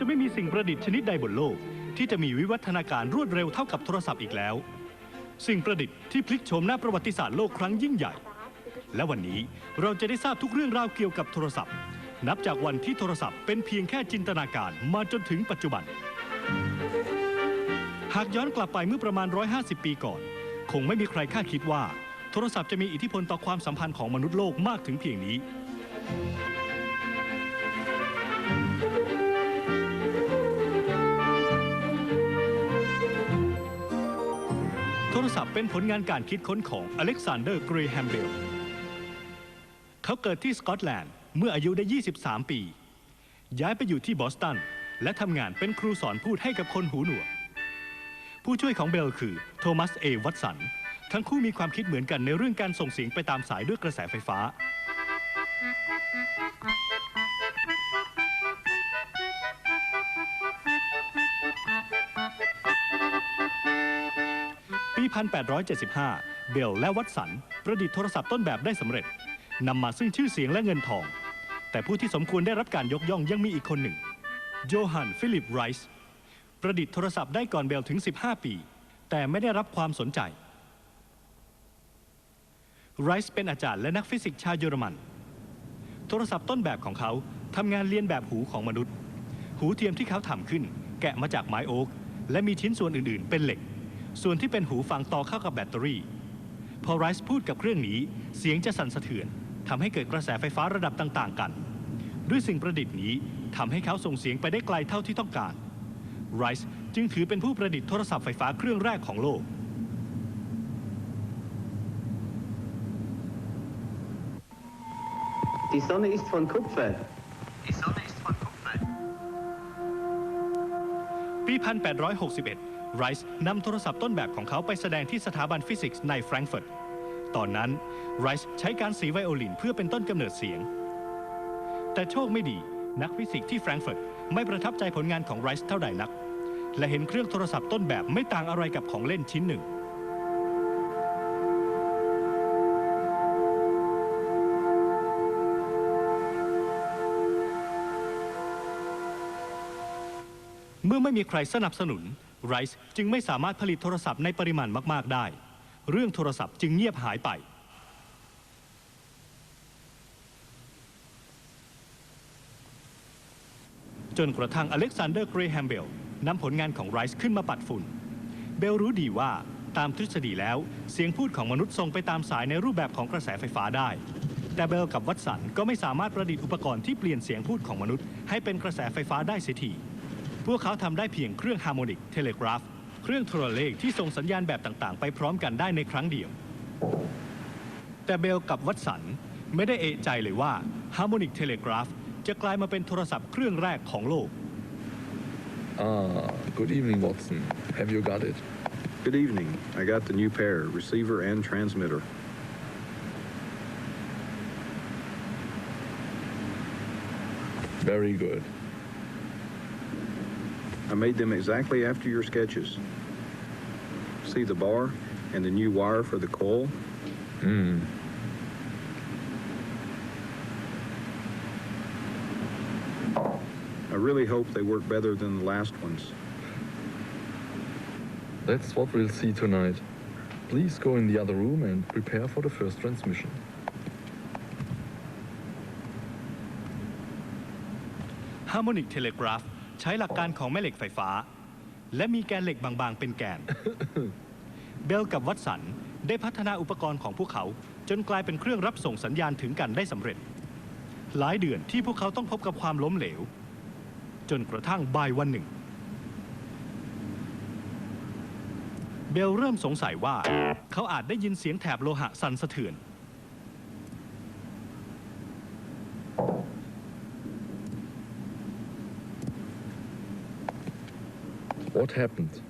จะไม่มีสิ่งประดิษฐ์ชนิดใดบนโลก ที่จะมีวิวัฒนาการรวดเร็วเท่ากับโทรศัพท์อีกแล้ว สิ่งประดิษฐ์ที่พลิกโฉมหน้าประวัติศาสตร์โลกครั้งยิ่งใหญ่ และวันนี้เราจะได้ทราบทุกเรื่องราวเกี่ยวกับโทรศัพท์ นับจากวันที่โทรศัพท์เป็นเพียงแค่จินตนาการมาจนถึงปัจจุบัน หากย้อนกลับไปเมื่อประมาณ 150 ปีก่อน คงไม่มีใครคาดคิดว่า โทรศัพท์จะมีอิทธิพลต่อความสัมพันธ์ของมนุษย์โลกมากถึงเพียงนี้ ศัพท์เป็นผลงานการคิดค้นของอเล็กซานเดอร์เกรแฮมเบล เขาเกิดที่สกอตแลนด์เมื่ออายุได้ 23 ปี ย้ายไปอยู่ที่บอสตัน และทำงานเป็นครูสอนพูดให้กับคนหูหนวก ผู้ช่วยของเบลคือโทมัสเอวัตสัน ทั้งคู่มีความคิดเหมือนกันในเรื่องการส่งเสียงไปตามสายด้วยกระแสไฟฟ้า 1875 เบลและวัตสัน ประดิษฐ์โทรศัพท์ต้นแบบได้สำเร็จนำมาซึ่งชื่อเสียงและเงินทอง แต่ผู้ที่สมควรได้รับการยกย่องยังมีอีกคนหนึ่ง โยฮันฟิลิปไรส์ประดิษฐ์โทรศัพท์ได้ก่อนเบลถึง 15 ปี แต่ไม่ได้รับความสนใจไรส์เป็นอาจารย์และนักฟิสิกส์ชาวเยอรมัน โทรศัพท์ต้นแบบของเขาทำงานเลียนแบบหูของมนุษย์ หูเทียมที่เขาทำขึ้น แกะมาจากไม้โอ๊กและมีชิ้นส่วนอื่น ๆ เป็นเหล็ก ส่วนที่เป็นหูฟังต่อเข้ากับแบตเตอรี่ พอไรส์พูดกับเครื่องนี้ เสียงจะสั่นสะเทือนทำให้เกิดกระแสไฟฟ้าระดับต่างๆ กัน ด้วยสิ่งประดิษฐ์นี้ทำให้เขาส่งเสียงไปได้ไกลเท่าที่ต้องการไรส์จึงถือเป็นผู้ประดิษฐ์โทรศัพท์ไฟฟ้าเครื่องแรกของโลก Die Sonne ist von Kupfer. Die Sonne ist von Kupfer. ปี 1861 ไรส์นำโทรศัพท์ต้นแบบของเขาไปแสดงที่สถาบันฟิสิกส์ในแฟรงก์เฟิร์ต ตอนนั้นไรส์ใช้การสีไวโอลินเพื่อเป็นต้นกำเนิดเสียง แต่โชคไม่ดีนักฟิสิกส์ที่แฟรงก์เฟิร์ตไม่ประทับใจผลงานของไรส์เท่าใดนัก และเห็นเครื่องโทรศัพท์ต้นแบบไม่ต่างอะไรกับของเล่นชิ้นหนึ่งเมื่อไม่มีใครสนับสนุน ไรส์จึงไม่สามารถผลิตโทรศัพท์ในปริมาณมาก ๆ ได้ เรื่องโทรศัพท์จึงเงียบหายไป จนกระทั่งอเล็กซานเดอร์เกรแฮมเบลนำผลงานของไรส์ขึ้นมาปัดฝุ่น เบลรู้ดีว่าตามทฤษฎีแล้วเสียงพูดของมนุษย์ส่งไปตามสายในรูปแบบของกระแสไฟฟ้าได้ แต่เบลกับวัตสันก็ไม่สามารถประดิษฐ์อุปกรณ์ที่เปลี่ยนเสียงพูดของมนุษย์ ให้เป็นกระแสไฟฟ้าได้เสียที พวกเขาทำได้เพียงเครื่องฮาร์โมนิกเทเลกราฟ เครื่องโทรเลขที่ส่งสัญญาณแบบต่างๆ ไปพร้อมกันได้ในครั้งเดียว แต่เบลกับวัตสันไม่ได้เอะใจเลยว่าฮาร์โมนิกเทเลกราฟจะกลายมาเป็นโทรศัพท์เครื่องแรกของโลก Ah, good evening, Watson. Have you got it? Good evening. I got the new pair, receiver and transmitter. Very good. I made them exactly after your sketches. See the bar and the new wire for the coil? Hmm. I really hope they work better than the last ones. That's what we'll see tonight. Please go in the other room and prepare for the first transmission. ฮา ใช้หลักการของแม่เหล็กไฟฟ้า และมีแกนเหล็กบางๆ เป็นแกน เบลกับวัตสันได้พัฒนาอุปกรณ์ของพวกเขา จนกลายเป็นเครื่องรับส่งสัญญาณถึงกันได้สำเร็จ หลายเดือนที่พวกเขาต้องพบกับความล้มเหลว จนกระทั่งบ่ายวันหนึ่ง เบลเริ่มสงสัยว่า เขาอาจได้ยินเสียงแถบโลหะสั่นสะเทือน What happened?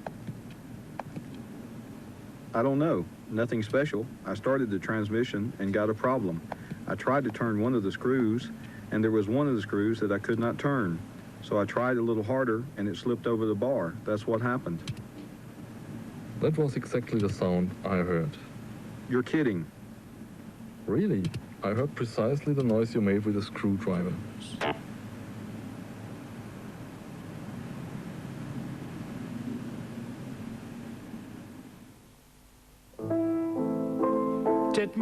I don't know. Nothing special. I started the transmission and got a problem. I tried to turn one of the screws, and there was one of the screws that I could not turn. So I tried a little harder, and it slipped over the bar. That's what happened. That was exactly the sound I heard. You're kidding. Really? I heard precisely the noise you made with a screwdriver.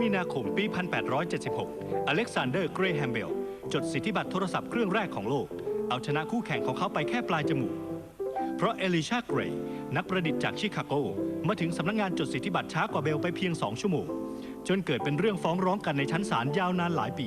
มีนาคมปี 1876 อเล็กซานเดอร์ เกรแฮมเบล จดสิทธิบัตรโทรศัพท์เครื่องแรกของโลก เอาชนะคู่แข่งของเขาไปแค่ปลายจมูก เพราะเอลิชา เกรย์นักประดิษฐ์จากชิคาโก มาถึงสำนักงงานจดสิทธิบัตรช้ากว่าเบลไปเพียง 2 ชั่วโมง จนเกิดเป็นเรื่องฟ้องร้องกันในชั้นศาลยาวนานหลายปี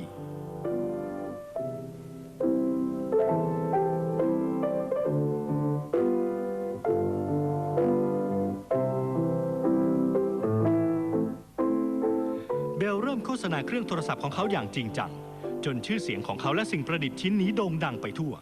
มโฆษณาเครื่องโทรศัพท์ของเขาอย่างจริงจัง จนชื่อเสียงของเขาและสิ่งประดิษฐ์ชิ้นนี้โด่งดังไปทั่ว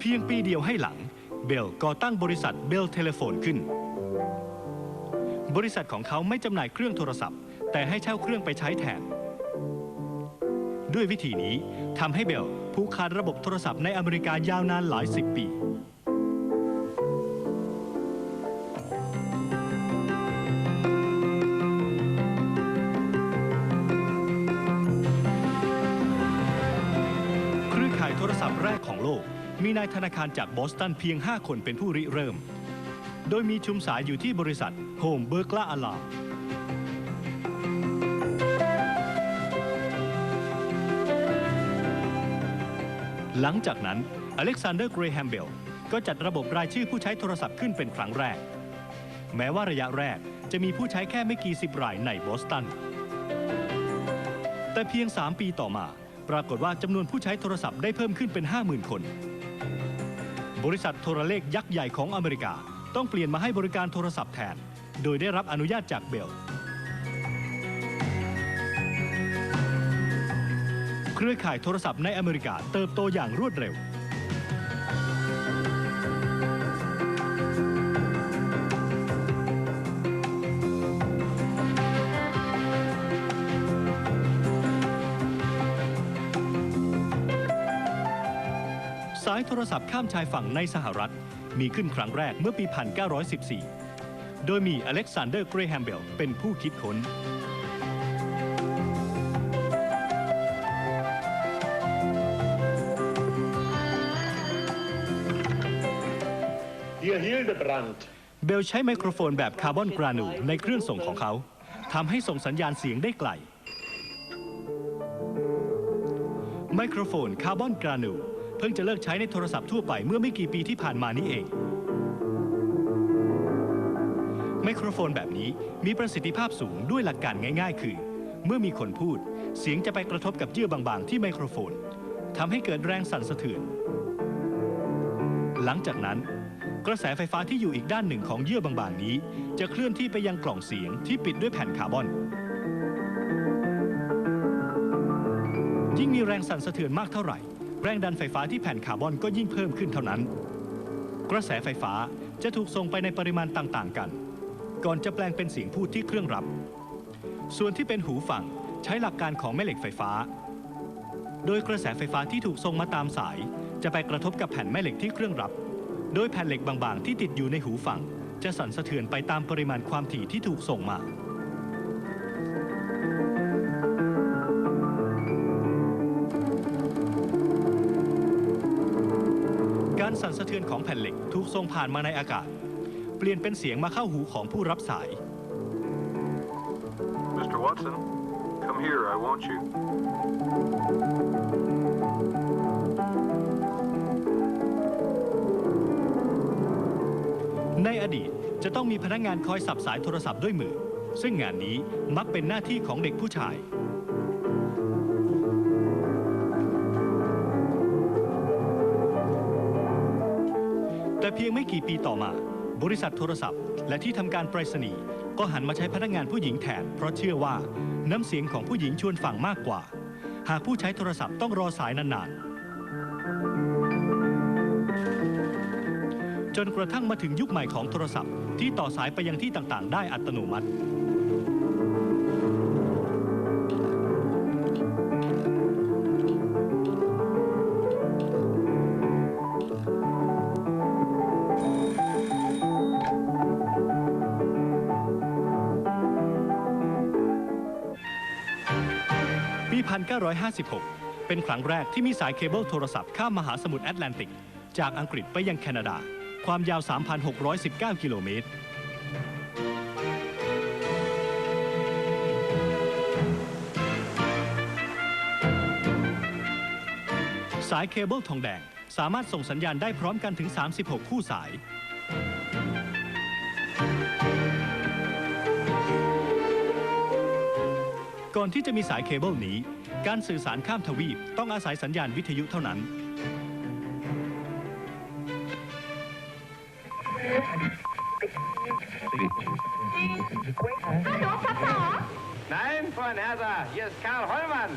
เพียงปีเดียวให้หลัง เบลก่อตั้งบริษัทเบลเทเลโฟนขึ้น บริษัทของเขาไม่จำหน่ายเครื่องโทรศัพท์ แต่ให้เช่าเครื่องไปใช้แทน ด้วยวิธีนี้ทำให้เบลผูกขาดระบบโทรศัพท์ในอเมริกายาวนานหลายสิบปี เครือข่ายโทรศัพท์แรกของโลก มีนายธนาคารจากบอสตันเพียง 5 คนเป็นผู้ริเริ่ม โดยมีชุมสายอยู่ที่บริษัทโฮมเบอร์กลาอลา หลังจากนั้นอเล็กซานเดอร์เกรแฮมเบลก็จัดระบบรายชื่อผู้ใช้โทรศัพท์ขึ้นเป็นครั้งแรก แม้ว่าระยะแรกจะมีผู้ใช้แค่ไม่กี่สิบรายในบอสตัน แต่เพียง 3 ปีต่อมา ปรากฏว่าจำนวนผู้ใช้โทรศัพท์ได้เพิ่มขึ้นเป็น 50,000 คน บริษัทโทรเลขยักษ์ใหญ่ของอเมริกาต้องเปลี่ยนมาให้บริการโทรศัพท์แทน โดยได้รับอนุญาตจากเบล เครือข่ายโทรศัพท์ในอเมริกาเติบโตอย่างรวดเร็ว สายโทรศัพท์ข้ามชายฝั่งในสหรัฐ มีขึ้นครั้งแรกเมื่อปี 1914 โดยมีอเล็กซานเดอร์ เกรแฮมเบล เป็นผู้คิดค้น เบลใช้ไมโครโฟนแบบคาร์บอนกรานูในเครื่องส่งของเขาทำให้ส่งสัญญาณเสียงได้ไกล ไมโครโฟนคาร์บอนกรานูเพิ่งจะเลิกใช้ในโทรศัพท์ทั่วไปเมื่อไม่กี่ปีที่ผ่านมานี้เอง ไมโครโฟนแบบนี้มีประสิทธิภาพสูงด้วยหลักการง่าย ๆ คือ เมื่อมีคนพูด เสียงจะไปกระทบกับเยื่อบางๆ ที่ไมโครโฟนทำให้เกิดแรงสั่นสะเทือน หลังจากนั้น กระแสไฟฟ้าที่อยู่อีกด้านหนึ่งของเยื่อบางๆนี้ จะเคลื่อนที่ไปยังกล่องเสียงที่ปิดด้วยแผ่นคาร์บอน ยิ่งมีแรงสั่นสะเทือนมากเท่าไหร่ แรงดันไฟฟ้าที่แผ่นคาร์บอนก็ยิ่งเพิ่มขึ้นเท่านั้น กระแสไฟฟ้าจะถูกส่งไปในปริมาณต่างๆ กัน ก่อนจะแปลงเป็นเสียงพูดที่เครื่องรับ ส่วนที่เป็นหูฟังใช้หลักการของแม่เหล็กไฟฟ้า โดยกระแสไฟฟ้าที่ถูกส่งมาตามสาย จะไปกระทบกับแผ่นแม่เหล็กที่เครื่องรับ โดยแผ่นเหล็กบางๆ ที่ติดอยู่ในหูฟัง จะสั่นสะเทือนไปตามปริมาณความถี่ที่ถูกส่งมาการสั่นสะเทือนของแผ่นเหล็กถูกส่งผ่านมาในอากาศ เปลี่ยนเป็นเสียงมาเข้าหูของผู้รับสาย Mr. Watson, come here. I want you. อดีต จะต้องมีพนักงานคอยสับสายโทรศัพท์ด้วยมือ ซึ่งงานนี้มักเป็นหน้าที่ของเด็กผู้ชาย แต่เพียงไม่กี่ปีต่อมา บริษัทโทรศัพท์ และที่ทำการไปรษณีย์ก็หันมาใช้พนักงานผู้หญิงแทน เพราะเชื่อว่าน้ำเสียงของผู้หญิงชวนฟังมากกว่า หากผู้ใช้โทรศัพท์ต้องรอสายนานๆ จนกระทั่งมาถึงยุคใหม่ของโทรศัพท์ ที่ต่อสายไปยังที่ต่างๆ ได้อัตโนมัติ ปี 1956 เป็นครั้งแรกที่มีสายเคเบิลโทรศัพท์ข้ามมหาสมุทรแอตแลนติก จากอังกฤษไปยังแคนาดา ความยาว 3,619 กิโลเมตร สายเคเบิลทองแดง สามารถส่งสัญญาณได้พร้อมกันถึง 36 คู่สาย ก่อนที่จะมีสายเคเบิลนี้ การสื่อสารข้ามทวีปต้องอาศัยสัญญาณวิทยุเท่านั้น Hallo, Papa? Nein, Frau Hertha, hier ist Karl Hollmann.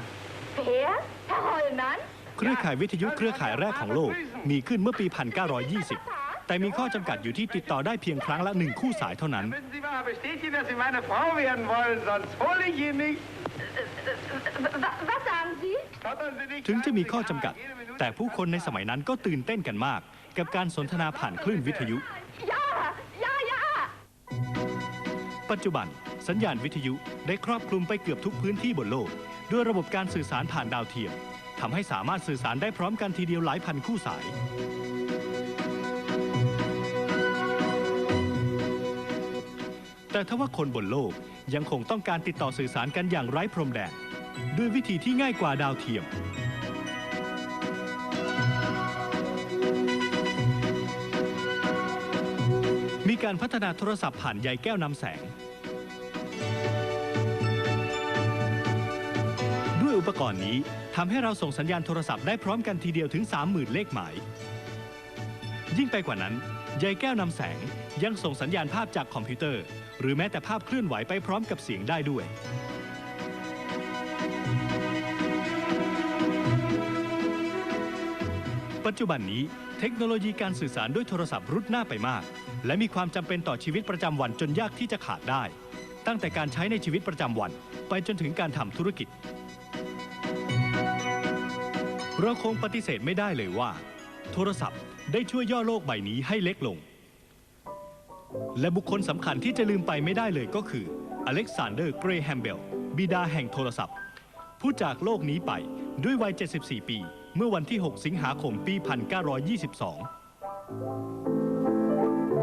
Wer? Herr Hollmann? เครือข่ายวิทยุเครือข่ายแรกของโลก มีขึ้นเมื่อปี 1920 แต่มีข้อจำกัดอยู่ที่ติดต่อได้เพียงครั้งละหนึ่งคู่สายเท่านั้น ถึงจะมีข้อจำกัด แต่ผู้คนในสมัยนั้นก็ตื่นเต้นกันมาก กับการสนทนาผ่านคลื่นวิทยุ ปัจจุบัน สัญญาณวิทยุได้ครอบคลุมไปเกือบทุกพื้นที่บนโลก ด้วยระบบการสื่อสารผ่านดาวเทียมทำให้สามารถสื่อสารได้พร้อมกันทีเดียวหลายพันคู่สาย แต่ถ้าว่าคนบนโลกยังคงต้องการติดต่อสื่อสารกันอย่างไร้พรมแดนด้วยวิธีที่ง่ายกว่าดาวเทียม การพัฒนาโทรศัพท์ผ่านใยแก้วนำแสง ด้วยอุปกรณ์นี้ทำให้เราส่งสัญญาณโทรศัพท์ได้พร้อมกันทีเดียวถึง 30,000 เลขหมาย ยิ่งไปกว่านั้นใยแก้วนำแสงยังส่งสัญญาณภาพจากคอมพิวเตอร์ หรือแม้แต่ภาพเคลื่อนไหวไปพร้อมกับเสียงได้ด้วยปัจจุบันนี้เทคโนโลยีการสื่อสารด้วยโทรศัพท์รุดหน้าไปมาก และมีความจำเป็นต่อชีวิตประจำวันจนยากที่จะขาดได้ ตั้งแต่การใช้ในชีวิตประจำวัน ไปจนถึงการทำธุรกิจ เราคงปฏิเสธไม่ได้เลยว่า โทรศัพท์ได้ช่วยย่อโลกใบนี้ให้เล็กลง และบุคคลสำคัญที่จะลืมไปไม่ได้เลยก็คืออเล็กซานเดอร์เกรแฮมเบลบิดาแห่งโทรศัพท์ ผู้จากโลกนี้ไปด้วยวัย 74 ปี เมื่อวันที่ 6 สิงหาคมปี 1922